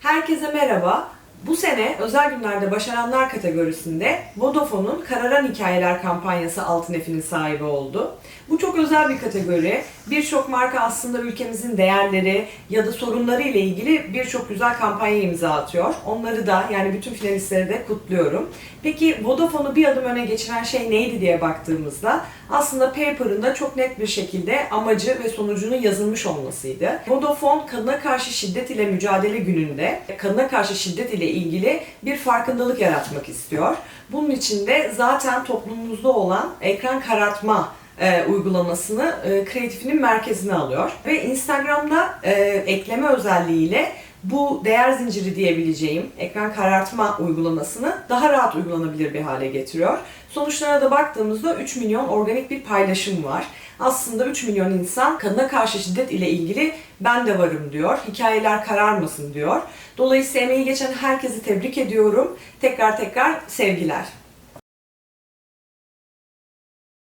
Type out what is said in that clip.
Herkese merhaba. Bu sene özel günlerde başaranlar kategorisinde Vodafone'un Kararan Hikayeler kampanyası Altın Efi'nin sahibi oldu. Bu çok özel bir kategori. Birçok marka aslında ülkemizin değerleri ya da sorunları ile ilgili birçok güzel kampanya imza atıyor. Onları da yani bütün finalistleri de kutluyorum. Peki Vodafone'u bir adım öne geçiren şey neydi diye baktığımızda aslında paper'ın da çok net bir şekilde amacı ve sonucunun yazılmış olmasıydı. Vodafone kadına karşı şiddet ile mücadele gününde kadına karşı şiddet ile ilgili bir farkındalık yaratmak istiyor. Bunun için de zaten toplumumuzda olan ekran karartma e, uygulamasını e, kreatifinin merkezine alıyor. Ve Instagram'da e, ekleme özelliğiyle bu değer zinciri diyebileceğim ekran karartma uygulamasını daha rahat uygulanabilir bir hale getiriyor. Sonuçlara da baktığımızda 3 milyon organik bir paylaşım var. Aslında 3 milyon insan kadına karşı şiddet ile ilgili ben de varım diyor. Hikayeler kararmasın diyor. Dolayısıyla emeği geçen herkesi tebrik ediyorum. Tekrar tekrar sevgiler.